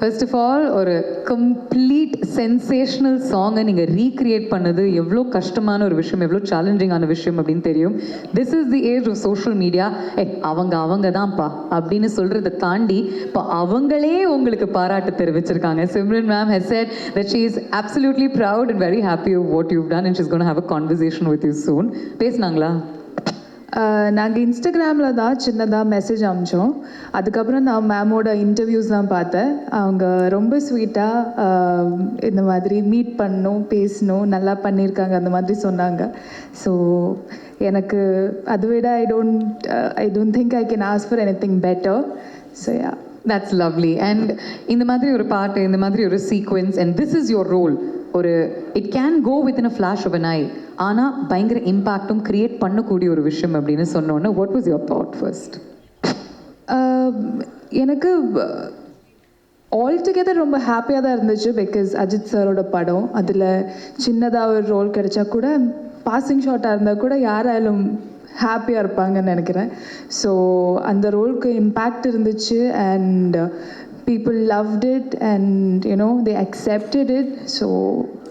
First of all ஒரு complete sensational சாங்கை நீங்கள் ரீக்ரியேட் பண்ணது எவ்வளோ கஷ்டமான ஒரு விஷயம் எவ்வளோ சேலஞ்சிங்கான விஷயம் அப்படின்னு தெரியும். This is the age of social media uh அவங்க அவங்க தான்ப்பா அப்படின்னு சொல்கிறத தாண்டி இப்போ அவங்களே உங்களுக்கு பாராட்டு தெரிவிச்சிருக்காங்க. Simran ma'am has said that is is proud proud very very happy of what you've done and she's going to have a conversation with you பேசுனாங்களா? நாங்கள் இன்ஸ்டாகிராமில் தான் சின்னதாக மெசேஜ் அமிச்சோம். அதுக்கப்புறம் நான் மேமோட இன்டர்வியூஸ் தான் பார்த்தேன். அவங்க ரொம்ப ஸ்வீட்டாக இந்த மாதிரி மீட் பண்ணணும் பேசணும் நல்லா பண்ணியிருக்காங்க அந்த மாதிரி சொன்னாங்க. ஸோ எனக்கு அதை விட I don't I don't think I can ask for anything better so yeah that's lovely and இந்த மாதிரி ஒரு பாட்டு இந்த மாதிரி ஒரு sequence and this is your role ஒரு it can go with in a flash of an eye ஆனால் பயங்கர இம்பாக்டும் கிரியேட் பண்ணக்கூடிய ஒரு விஷயம் அப்படின்னு சொன்னோன்னே what was your thought first எனக்கு uh, ஆல் டுகெதர் ரொம்ப ஹாப்பியாக தான் இருந்துச்சு பிகாஸ் அஜித் சாரோட படம். அதில் சின்னதாக ஒரு ரோல் கிடைச்சா கூட பாசிங் ஷாட்டாக இருந்தால் கூட யாராலும் ஹாப்பியாக இருப்பாங்கன்னு நினைக்கிறேன். ஸோ அந்த ரோலுக்கு இம்பேக்ட் இருந்துச்சு and people it and and know they accepted it so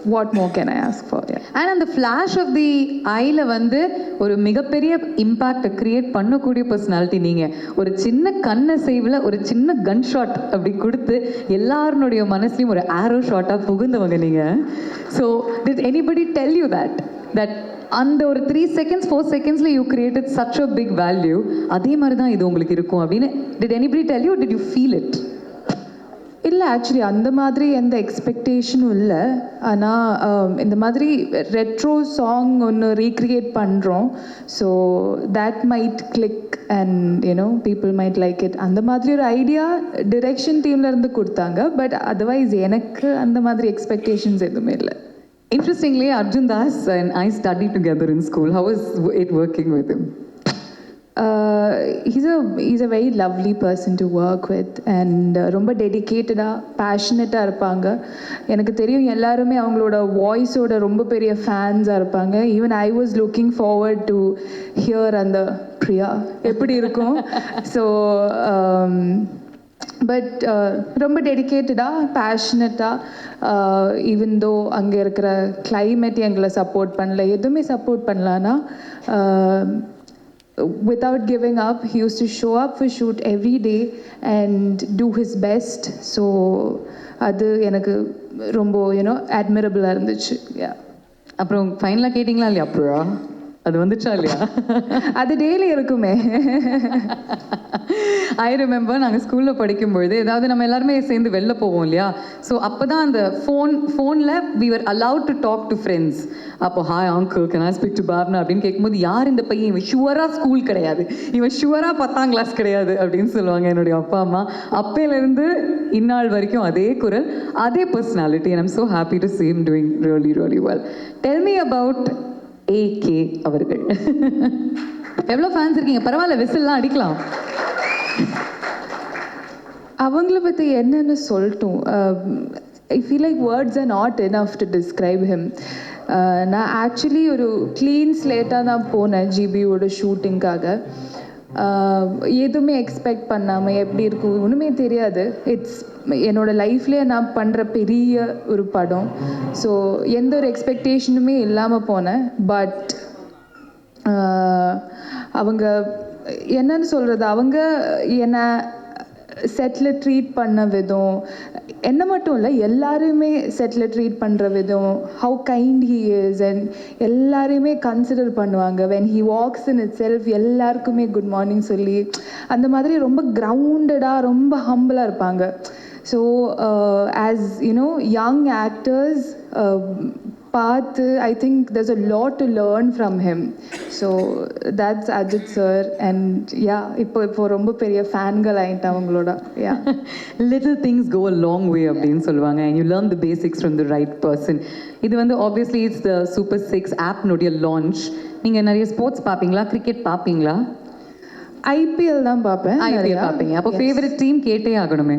what more can I ask for and அந்த ஃப்ளாஷ் ஆஃப் தி ஐயில் வந்து ஒரு மிகப்பெரிய இம்பாக்டை கிரியேட் பண்ணக்கூடிய பர்சனாலிட்டி நீங்கள் ஒரு சின்ன கண்ணை செய்வில் ஒரு சின்ன கன் ஷாட் அப்படி கொடுத்து எல்லாருனுடைய மனசுலையும் ஒரு ஆரோ ஷாட்டாக புகுந்தவங்க நீங்கள் so did anybody tell you that that அந்த ஒரு த்ரீ செகண்ட்ஸ் ஃபோர் செகண்ட்ஸில் you created such a big value அதே மாதிரி தான் இது உங்களுக்கு இருக்கும் அப்படின்னு. Did anybody tell you did you feel it இல்லை ஆக்சுவலி அந்த மாதிரி எந்த எக்ஸ்பெக்டேஷனும் இல்லை. ஆனால் இந்த மாதிரி ரெட்ரோ சாங் ஒன்று ரீக்ரியேட் பண்ணுறோம் so that might click and you know people might like it அந்த மாதிரி ஒரு ஐடியா டிரெக்ஷன் டீம்லேருந்து கொடுத்தாங்க. பட் அதர்வைஸ் எனக்கு அந்த மாதிரி எக்ஸ்பெக்டேஷன்ஸ் எதுவுமே இல்லை. Interestingly, Arjun Das and I studied together in school. How was it working with him? He's a is a very lovely person to work with and ரொம்ப டெடிக்கேட்டடாக பேஷனட்டாக இருப்பாங்க. எனக்கு தெரியும் எல்லாருமே அவங்களோட வாய்ஸோட ரொம்ப பெரிய ஃபேன்ஸாக இருப்பாங்க. Even I was looking forward to hear அந்த ப்ரியா எப்படி இருக்கும். ஸோ பட் ரொம்ப டெடிக்கேட்டடாக பேஷனட்டாக ஈவன் தோ அங்கே இருக்கிற climate எங்களை சப்போர்ட் பண்ணல. எதுவுமே சப்போர்ட் பண்ணலன்னா without giving up he used to show up for shoot every day and do his best so அது எனக்கு ரொம்ப யூனோ அட்மிரபிளாக இருந்துச்சு yeah அப்புறம் ஃபைனலாக கேட்டிங்களா இல்லையா அப்புறம் அது வந்துச்சா இல்லையா? அது டெய்லி இருக்குமே. ஐ ரிமெம்பர் நாங்கள் ஸ்கூலில் படிக்கும்பொழுது ஏதாவது நம்ம எல்லாருமே சேர்ந்து வெளில போவோம் இல்லையா? ஸோ அப்போ தான் அந்த ஃபோன் ஃபோனில் we were allowed to talk to friends அப்போ hi uncle can I speak to Papna அப்படின்னு கேட்கும்போது யார் இந்த பையன்? இவன் ஷுவராக ஸ்கூல் கிடையாது. இவன் ஷுவராக பத்தாம் கிளாஸ் கிடையாது. அப்படின்னு சொல்லுவாங்க என்னுடைய அப்பா அம்மா. அப்பையிலேருந்து இந்நாள் வரைக்கும் அதே குரல் அதே personality and I'm so happy to see him doing really really well. Tell me uh AK அவர்கள். எவ்வளோ ஃபேன்ஸ் இருக்கீங்க? பரவாயில்ல விசில்லாம் அடிக்கலாம். அவங்கள பற்றி என்னென்னு சொல்லட்டும். I feel like words are not enough to describe him நான் ஆக்சுவலி ஒரு க்ளீன் ஸ்லேட்டாக தான் போனேன் ஜிபியோட ஷூட்டிங்காக எதுவுமே எக்ஸ்பெக்ட் பண்ணாமல் எப்படி இருக்கும் ஒன்றுமே தெரியாது. இட்ஸ் என்னோடய லைஃப்லேயே நான் பண்ணுற பெரிய ஒரு படம். ஸோ எந்த ஒரு எக்ஸ்பெக்டேஷனுமே இல்லாமல் போனேன் பட் அவங்க என்னன்னு சொல்கிறது அவங்க என்னை செட்டில் ட்ரீட் பண்ண விதம் என்ன மட்டும் இல்லை எல்லாரையுமே செட்டில் ட்ரீட் பண்ணுற விதம் how kind he is and எல்லாரையுமே கன்சிடர் பண்ணுவாங்க. When he walks in itself எல்லாருக்குமே குட் மார்னிங் சொல்லி அந்த மாதிரி ரொம்ப கிரவுண்டடாக ரொம்ப ஹம்பிளாக இருப்பாங்க. So as you know young actors பார்த்து I think there's a lot to learn from him. So that's Ajith sir and yeah இப்போ இப்போ ரொம்ப பெரிய ஃபேன்கள் ஆகிட்டேன் அவங்களோட. Yeah little things go a long way அப்படின்னு சொல்லுவாங்க. And you learn the basics from the right person இது வந்து obviously it's the super six ஆப்னுடைய launch நீங்கள் நிறைய ஸ்போர்ட்ஸ் பார்ப்பீங்களா? கிரிக்கெட் பார்ப்பீங்களா? ஐபிஎல் தான் பார்ப்பேன் ஐபிஎல் நிறையா. பார்ப்பீங்க. அப்போ Yes. ஃபேவரட் டீம் கேட்டே ஆகணுமே.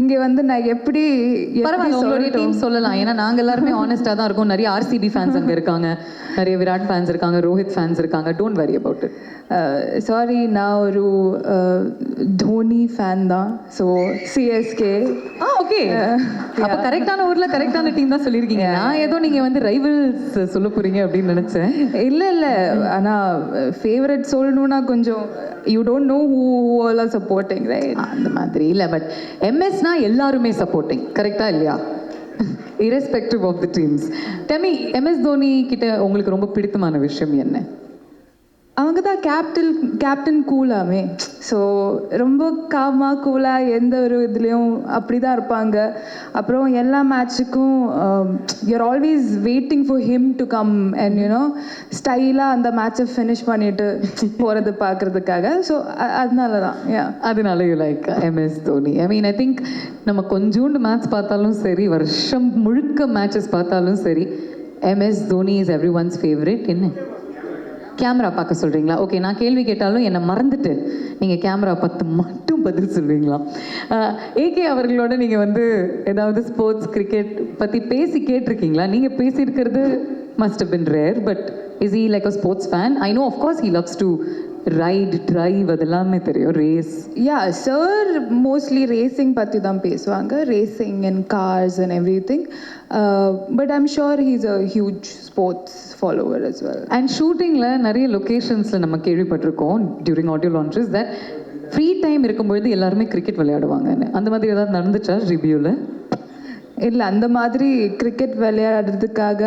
இங்கே வந்து நான் எப்படி பரவாயில்ல உங்களுடைய? டீம் சொல்லலாம். ஏன்னா நாங்க எல்லாருமே ஆனஸ்டா தான் இருக்கோம். நிறைய ஆர்சிபி ஃபேன்ஸ் அங்க இருக்காங்க. நிறைய விராட் ஃபேன்ஸ் இருக்காங்க ரோஹித் ஃபேன்ஸ் இருக்காங்க. Don't worry about it sorry நான் ஒரு தோனி ஃபேன் தான். ஸோ சிஎஸ்கே ஆ ஓகே அப்ப கரெக்டான ஊர்ல கரெக்டான டீம் தான் சொல்லியிருக்கீங்க. நான் ஏதோ நீங்க வந்து ரைவல்ஸ் சொல்ல போறீங்க அப்படின்னு நினைச்சேன். இல்லை இல்லை. ஆனால் ஃபேவரட் சொல்லணும்னா கொஞ்சம் you don't know who all are supporting right அந்த மாதிரி இல்ல. பட் எம்எஸ்னா எல்லாருமே சப்போர்ட்டிங் கரெக்டா இல்லையா? இரெஸ்பெக்டிவ் ஆஃப் தி டீம்ஸ் டெமி எம்எஸ் தோனி கிட்ட உங்களுக்கு ரொம்ப பிடித்தமான விஷயம் என்ன? அவங்க தான் கேப்டன் கேப்டன் கூலாமே ஸோ ரொம்ப காமாக கூலாக எந்த ஒரு இதுலேயும் அப்படி தான் இருப்பாங்க. அப்புறம் எல்லா மேட்ச்சுக்கும் you're always waiting for him to come and you know ஸ்டைலாக அந்த மேட்சை ஃபினிஷ் பண்ணிட்டு போகிறது பார்க்குறதுக்காக ஸோ அதனால தான் அதனால you like MS Dhoni I mean I think நம்ம கொஞ்சோண்டு மேட்ச் பார்த்தாலும் சரி வருஷம் முழுக்க மேட்சஸ் பார்த்தாலும் சரி MS Dhoni is everyone's favourite என்ன? கேமரா பார்க்க சொல்கிறீங்களா ஓகே நான் கேள்வி கேட்டாலும் என்னை மறந்துட்டு நீங்கள் கேமரா பார்த்து மட்டும் பதில் சொல்வீங்களா? ஏகே அவர்களோட நீங்கள் வந்து ஏதாவது ஸ்போர்ட்ஸ் கிரிக்கெட் பற்றி பேசி கேட்டிருக்கீங்களா? நீங்கள் பேசியிருக்கிறது must been rare but is uh like a sports fan I know of course he loves to ride drive அதெல்லாமே தெரியும். Race yeah sir mostly racing பற்றி தான் பேசுவாங்க. Racing and cars and everything but I'm sure he's a huge sports follower as well. And ஷூட்டிங்கில் நிறைய லொக்கேஷன்ஸில் நம்ம கேள்விப்பட்டிருக்கோம் during audio launches that free time இருக்கும்பொழுது எல்லாருமே கிரிக்கெட் விளையாடுவாங்கன்னு. அந்த மாதிரி ஏதாவது நடந்துச்சா ரிவ்யூவில் இல்லை அந்த மாதிரி கிரிக்கெட் விளையாடுறதுக்காக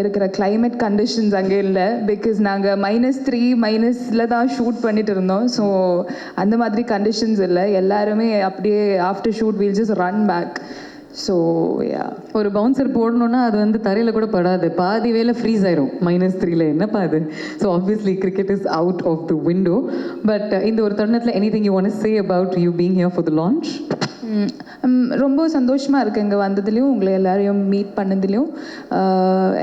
இருக்கிற கிளைமேட் கண்டிஷன்ஸ் அங்கே இல்லை. பிகாஸ் நாங்கள் மைனஸ் த்ரீ மைனஸில் தான் ஷூட் பண்ணிட்டு இருந்தோம். ஸோ அந்த மாதிரி கண்டிஷன்ஸ் இல்லை. எல்லாருமே அப்படியே after shoot we'll just run back so yeah ஒரு பவுன்சர் போடணும்னா அது வந்து தரையில் கூட படாது. பாதி வேலை ஃப்ரீஸ் ஆயிரும். மைனஸ் த்ரீல என்னப்பா அது? So obviously cricket is out of the window but இந்த ஒரு தருணத்தில் anything you want say about you being here for the launch ரொம்ப சந்தோஷமாக இருக்கு இங்கே வந்ததுலேயும் உங்களை எல்லாரையும் meet பண்ணதுலேயும்.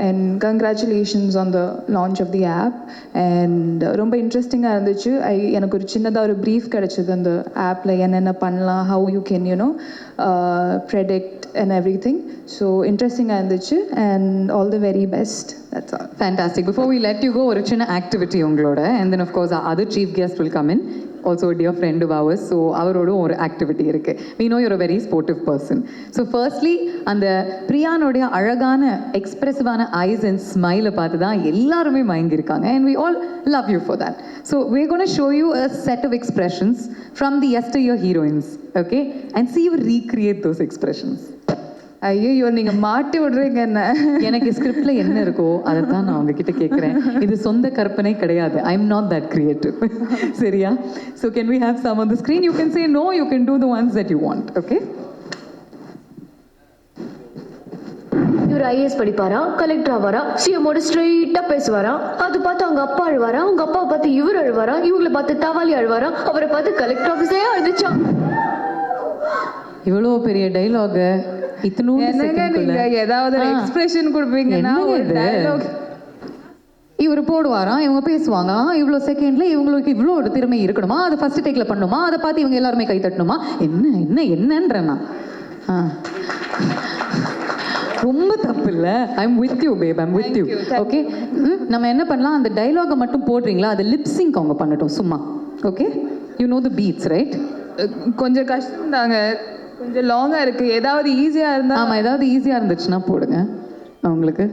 And congratulations on the launch of the app and ரொம்ப இன்ட்ரெஸ்டிங்காக இருந்துச்சு. ஐ எனக்கு ஒரு சின்னதாக ஒரு ப்ரீஃப் கிடச்சிது அந்த ஆப்பில் என்னென்ன பண்ணலாம் how you can you know predict and everything so இன்ட்ரெஸ்டிங்காக இருந்துச்சு and all the very best that's all fantastic before we let you go ஒரு சின்ன ஆக்டிவிட்டி உங்களோட. And then of course other chief guest will come in also dear friend of ours so அவரோடும் ஒரு activity இருக்குது we know you're a very sportive person so firstly அந்த பிரியானுடைய அழகான எக்ஸ்பிரசிவான ice and ஸ்மைலை பார்த்து தான் எல்லாருமே மயங்கியிருக்காங்க and we all love you for that so we gonna show you a set of expressions from the best your heroines okay and see you recreate those expressions ஐயோ நீங்கள் மாட்டி விடுறீங்க என்ன? எனக்கு ஸ்கிரிப்ட்ல என்ன இருக்கோ அதை தான் நான் உங்ககிட்ட கேட்குறேன் இது சொந்த கற்பனை கிடையாது. I am not that creative சரியா? So can we have some on the screen you can say no you can do the ones that you want okay இவர் ஐஏஎஸ் படிப்பாரா? கலெக்டர் ஆவாரா? சிஎம்மோட ஸ்ட்ரெயிட்டா பேசுவாரா? அது பார்த்து அவங்க அப்பா அழுவாரா? அவங்க அப்பாவை பார்த்து இவர் அழுவாரா? இவங்களை பார்த்து தவாலி அழுவாரா? அவரை பார்த்து கலெக்டர் ஆஃபீஸே அழுதுச்சா இவ்வளோ பெரிய டைலாக இத்தனூண்டு ஏதாவது எக்ஸ்பிரஷன் கொடுப்பீங்கன்னா இவர் போடுவாராம் இவங்க பேசுவாங்க. இவ்வளோ செகண்ட்ல இவங்களுக்கு இவ்வளோ ஒரு திறமை இருக்கணுமா? அதை ஃபர்ஸ்ட் டேக்ல பண்ணணுமா அதை பார்த்து இவங்க எல்லாருமே கை தட்டணுமா? என்ன என்ன என்னன்றேன் நான். ஆ. ரொம்ப தப்பு இல்ல I'm with you babe I'm with you okay நம்ம என்ன பண்ணலாம்? அந்த டைலாகை மட்டும் போடுறீங்களா? அதை லிப்ஸிங்க் அவங்க பண்ணட்டும். சும்மா. Okay you know the beats right கொஞ்சம் கஷ்டம் தாங்க கொஞ்சம் லாங்கா இருக்கு. ஏதாவது ஈஸியா இருந்தா ஆமா ஏதாவது ஈஸியா இருந்துச்சுன்னா போடுங்க. அவங்களுக்கு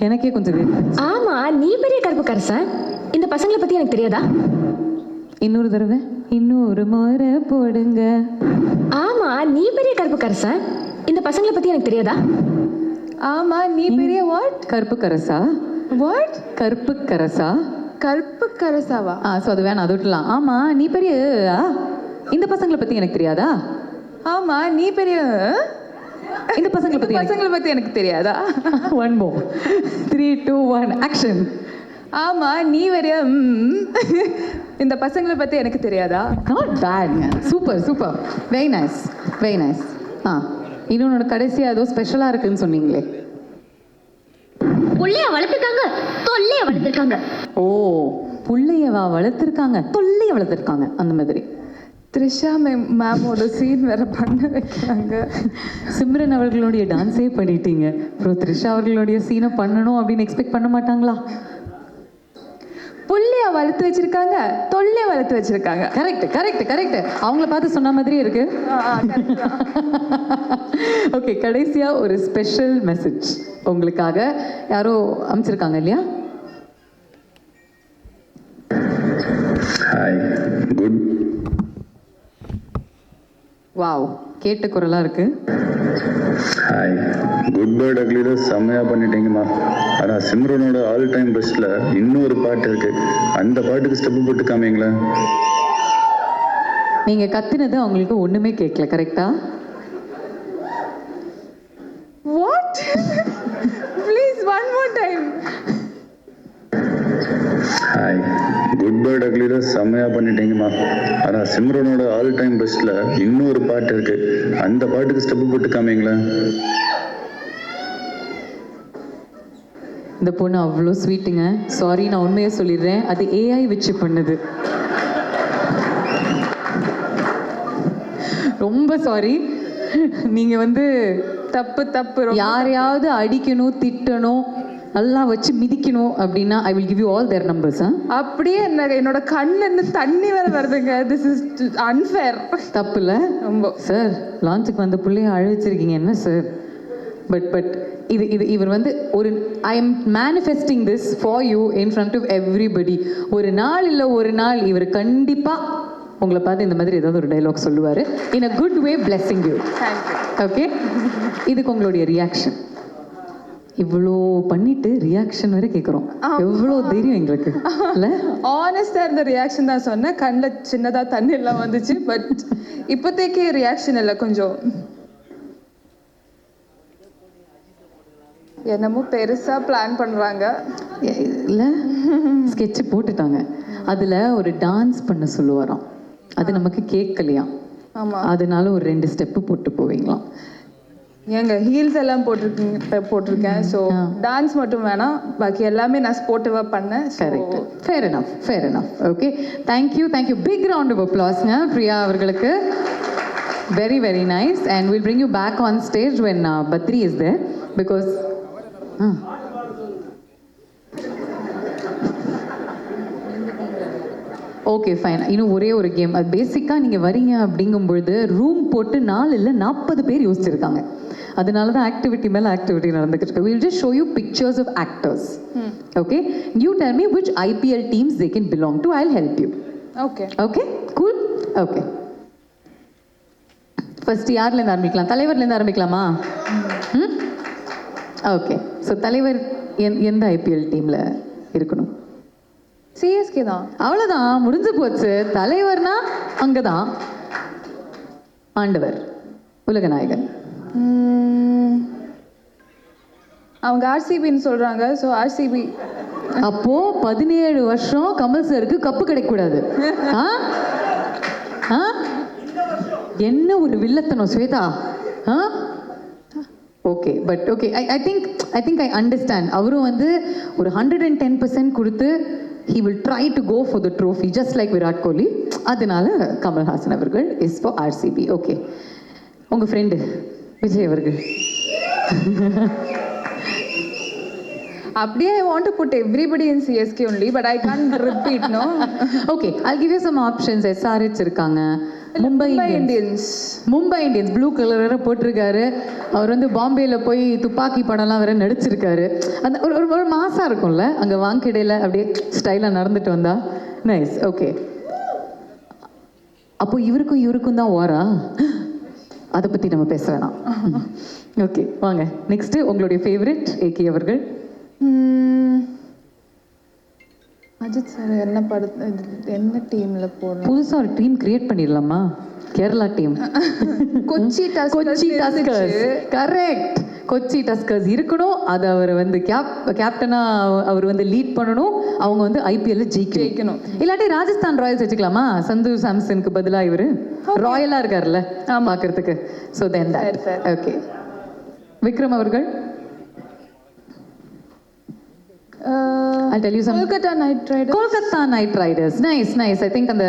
எனக்கே கொஞ்சம் வேறு ஆமா நீ பெரிய கருப்பு கரசன் இந்த பசங்களை பத்தி எனக்கு தெரியாதா? இன்னொரு தடவை இன்னொரு முறை போடுங்க. ஆமா நீ பெரிய கருப்பு கரசன் இந்த பசங்களை பத்தி எனக்கு தெரியாதா? ஆமா நீ பெரிய வாட் கருப்பு கரசா வாட் கருப்பு கரசா கருப்பு கரசாவா ஆ ஸோ அது வேணாம் அது விட்டுலாம் ஆமா நீ பெரிய ஆ, இந்த பசங்களை பத்தி எனக்கு தெரியாதா? ஆமா நீ பெரிய இந்த பசங்களை பத்தி எனக்கு பசங்களை பத்தி எனக்கு தெரியாதா? ஒன் மோ த்ரீ டூ ஒன் ஆக்ஷன் ஆமா நீ பெரிய ம். இந்த பசங்களை பத்தி எனக்கு தெரியாதா? Not பேட்ங்க super super very nice very nice ஆ. இன்னொன்று கடைசியாக ஏதோ ஸ்பெஷலாக இருக்குன்னு சொன்னீங்களே. புள்ளைய வளர்த்துருக்காங்க. தொல்லைய வளர்த்துருக்காங்க. ஓ புள்ளையவா வளர்த்துருக்காங்க. தொல்லைய வளர்த்துருக்காங்க. அந்த மாதிரி. த்ரிஷா மேம் மேமோட சீன் வேற பண்ண வைக்கிறாங்க. சிம்ரன் அவர்களுடைய டான்ஸே பண்ணிட்டீங்க. அப்புறம் த்ரிஷா அவர்களுடைய சீனை பண்ணணும் அப்படின்னு எக்ஸ்பெக்ட் பண்ண மாட்டாங்களா? புள்ளைய வளர்த்து வச்சிருக்காங்க தொல்லைய வளர்த்து வச்சிருக்காங்க. கரெக்ட் கரெக்ட் கரெக்ட் அவங்கள பார்த்து சொன்ன மாதிரியே இருக்கு. ஓகே கடைசியா ஒரு ஸ்பெஷல் மெசேஜ் உங்களுக்காக யாரோ அமைச்சிருக்காங்க இல்லையா? ஹாய் குட் வாவ் கேட்ட குரலா இருக்கு. ஹாய் குட் பேர்ட் அக்லியில் செம்மையாக பண்ணிட்டீங்கம்மா. ஆனால் சிம்ரனோட ஆல் டைம் பெஸ்ட்டில் இன்னொரு பாட்டு இருக்கு. அந்த பாட்டுக்கு ஸ்டெப்பு போட்டு காமிங்களேன். நீங்க கத்துனது அவங்களுக்கு ஒண்ணுமே கேட்கல கரெக்டா செம்மையாக பண்ணிட்டீங்கம்மா. ஆனால் சிம்ரனோட ஆல் டைம் பெஸ்ட்டில் இன்னொரு பாட்டு இருக்கு. அந்த பாட்டுக்கு ஸ்டெப்பு போட்டு காமிங்களேன். இந்த பொண்ணு அவ்வளோ ஸ்வீட்டுங்க சாரி நான் உண்மையை சொல்லிடுறேன். அது ஏஐ வச்சு பண்ணுது. ரொம்ப சாரி நீங்க வந்து தப்பு தப்பு யாரையாவது அடிக்கணும் திட்டணும். நல்லா வச்சு மிதிக்கணும் அப்படின்னா I will give you all their numbers அப்படியே என்ன என்னோட இருந்து தண்ணி வேற வருதுங்க. திஸ் இஸ் அன்ஃபேர் தப்பு இல்லை ரொம்ப. சார் லான்ச்சுக்கு வந்த பிள்ளைய அழ வச்சிருக்கீங்க என்ன சார் பட் பட் இது இது இவர் வந்து ஒரு I am manifesting this for you in front of everybody ஒரு நாள் இல்லை ஒரு நாள் இவர் கண்டிப்பாக உங்களை பார்த்து இந்த மாதிரி ஏதாவது ஒரு டைலாக் சொல்லுவார். In a good way blessing you okay இதுக்கு உங்களுடைய ரியாக்ஷன் இவ்வளோ பண்ணிட்டு ரியாக்ஷன் வேற கேட்குறோம் எவ்வளோ தைரியம் எங்களுக்கு? இல்லை? ஆனஸ்டா இருந்த ரியாக்ஷன் தான் சொன்னேன். கண்ணில் சின்னதா தண்ணி எல்லாம் வந்துச்சு பட் இப்போதைக்கு ரியாக்ஷன் இல்லை கொஞ்சம். என்னமோ பெருசா பிளான் பண்றாங்க. இல்லை? ஸ்கெட்ச் போட்டுட்டாங்க. அதில் ஒரு டான்ஸ் பண்ண சொல்லுவாராம். அது நமக்கு கேட்கலையாம். ஆமா. அதனால ஒரு ரெண்டு ஸ்டெப்பு போட்டு போவீங்களாம். ஏங்க ஹீல்ஸ் எல்லாம் போட்டிருக்கீங்க போட்டிருக்கேன். ஸோ டான்ஸ் மட்டும் வேணாம் பாக்கி எல்லாமே நான் ஸ்போர்ட்டிவாக பண்ணேன். Correct fair enough fair enough. Okay thank you thank you big round of அப்ளாஸ்ங்க Priya அவர்களுக்கு. Very very nice and will bring you back on stage when Badri is there because okay fine இன்னும் ஒரே ஒரு கேம் அது பேசிக்காக நீங்கள் வரீங்க அப்படிங்கும்பொழுது room போட்டு நாலு இல்லை நாற்பது பேர் யோசிச்சிருக்காங்க. அதனால தான் ஆக்டிவிட்டி மேலே ஆக்டிவிட்டி நடந்துக்கிட்டு இருக்கு. Will just show you pictures of actors okay you tell me which IPL teams they can belong to I help you okay okay cool okay first யார்லேருந்து ஆரம்பிக்கலாம்? தலைவர்லேருந்து ஆரம்பிக்கலாமா? ம் ஓகே ஸோ தலைவர் எந் எந்த ஐபிஎல் டீமில் இருக்கணும்? சிஎஸ்கே தான். அவ்வளோதான் முடிஞ்சு போச்சு. தலைவர்னா அங்கே தான் ஆண்டவர். உலகநாயகன். அவங்க ஆர்சிபின்னு சொல்றாங்க ஸோ ஆர்சிபி அப்போ பதினேழு வருஷம் கமல் சருக்கு கப்பு கிடைக்கக்கூடாது. என்ன ஒரு வில்லத்தனம் ஸ்வேதா? ஆ? Okay but okay I I think I think I understand அவரும் வந்து ஒரு ஹண்ட்ரட் அண்ட் டென் பர்சன்ட் கொடுத்து he will try to go for the trophy just like Virat Kohli. அதனால கமல்ஹாசன் அவர்கள் இஸ் ஃபார் ஆர்சிபி ஓகே உங்கள் ஃப்ரெண்டு விஜய் அவர்கள். அப்படியே I want to put everybody in CSK only but I can't repeat no okay I'll give you some options. SRH இருக்காங்க. Mumbai Indians Mumbai Indians blue colour வேற போட்டிருக்காரு. அவர் வந்து பாம்பேல போய் துப்பாக்கி படம்லாம் வேற நடிச்சிருக்காரு. அந்த ஒரு ஒரு ஒரு மாசா இருக்கும்ல அங்க வாங்கிடையில அப்படியே ஸ்டைலாக நடந்துட்டு வந்தா. நைஸ் ஓகே அப்போ இவருக்கும் இவருக்கும் தான் ஓரா அதை பத்தி நம்ம பேச வேணாம். ஓகே வாங்க. நெக்ஸ்ட் உங்களுடைய ஃபேவரட் ஏகே அவர்கள்? அஜித் சார் என்ன படத்து என்ன டீம்ல போடணும்? புதுசா ஒரு டீம் கிரியேட் பண்ணிடலாமா? Kerala team Kochi Kochi. Correct Kochi Tuskers இருக்கணும் அதை அவர் வந்து கேப் கேப்டனா அவர் வந்து லீட் பண்ணணும் அவங்க வந்து ஐபிஎல்ல ஜெயிக்கணும். ஜெயிக்கணும். இல்லாட்டி ராஜஸ்தான் ராயல்ஸ் வச்சுக்கலாமா? சந்து சாம்சனுக்கு பதிலா இவரு ராயலா இருக்காருல்ல பாக்குறதுக்கு. So then. ஓகே விக்ரம் அவர்கள்? Kolkata Knight Rider Kolkata Knight Riders nice nice I think அந்த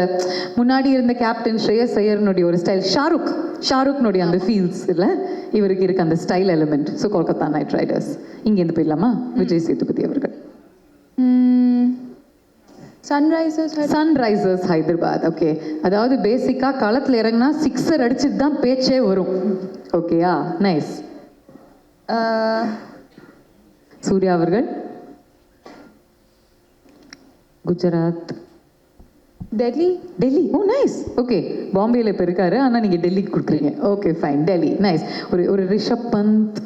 முன்னாடி இருந்த கேப்டன் ஸ்ரேயஸ் ஐயர்னுடைய ஒரு ஸ்டைல் ஷாருக் ஷாருக்னுடைய அந்த ஃபீல்ஸ் இல்லை? இவருக்கு இருக்க அந்த style element so Kolkata Knight Riders இங்கேருந்து போயிடலாமா? விஜய் சேதுபதி அவர்கள். சன்ரைசர்ஸ் சன்ரைசர்ஸ் ஹைதராபாத் ஓகே அதாவது பேசிக்காக களத்தில் இறங்கினா சிக்ஸர் அடிச்சுட்டு தான் பேச்சே வரும். ஓகேயா நைஸ் சூர்யா அவர்கள். Gujarat. Delhi? Delhi. Oh nice okay பாம்பேல இப்போ இருக்காரு. ஆனால் நீங்கள் டெல்லிக்கு கொடுக்குறீங்க. Okay fine Delhi. நைஸ் ஒரு ஒரு ரிஷப் பந்த்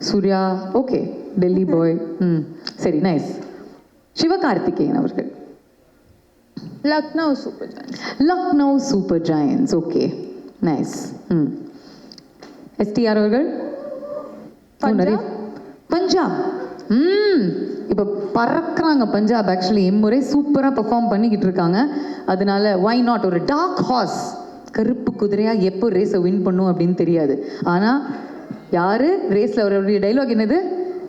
சூர்யா. ஓகே டெல்லி பாய் ம். சரி நைஸ் சிவகார்த்திகேயன் அவர்கள். Lucknow Super Giants Lucknow Super Giants okay nice ம். எஸ்டிஆர் அவர்கள்? ஓ, நிறைய. பஞ்சாப். ம். இப்போ பறக்கிறாங்க பஞ்சாப் ஆக்சுவலி இம்முறை சூப்பராக பெர்ஃபார்ம் பண்ணிக்கிட்டு இருக்காங்க. அதனால ஒய் நாட் ஒரு டார்க் ஹார்ஸ் கருப்பு குதிரையாக எப்போ ரேஸை வின் பண்ணும் அப்படின்னு தெரியாது. ஆனால் யார் ரேஸில் அவருடைய டைலாக் என்னது?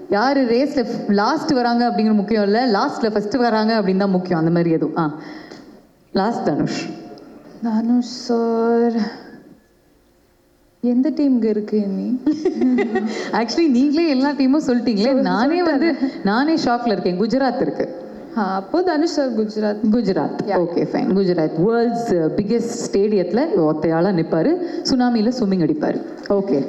யார் ரேஸில் லாஸ்ட் வராங்க அப்படிங்கிற முக்கியம் இல்லை. லாஸ்ட்டில் ஃபஸ்ட்டு வராங்க அப்படின்னு தான் முக்கியம். அந்த மாதிரி எதுவும். ஆ. லாஸ்ட் தனுஷ் தனுஷ் சார் எந்த டீமுக்கு இருக்கு நீ ஆக்சுவலி நீங்களே எல்லா டீமும் சொல்லிட்டீங்களே. நானே வந்து நானே ஷாக்ல இருக்கேன். குஜராத் இருக்கு. அப்போ Dhanush sir Gujarat. Gujarat. Okay fine Gujarat. World's biggest ஸ்டேடியத்தில் ஒத்தையாளாக நிற்பார் சுனாமியில் ஸ்விம்மிங் அடிப்பார். ஓகே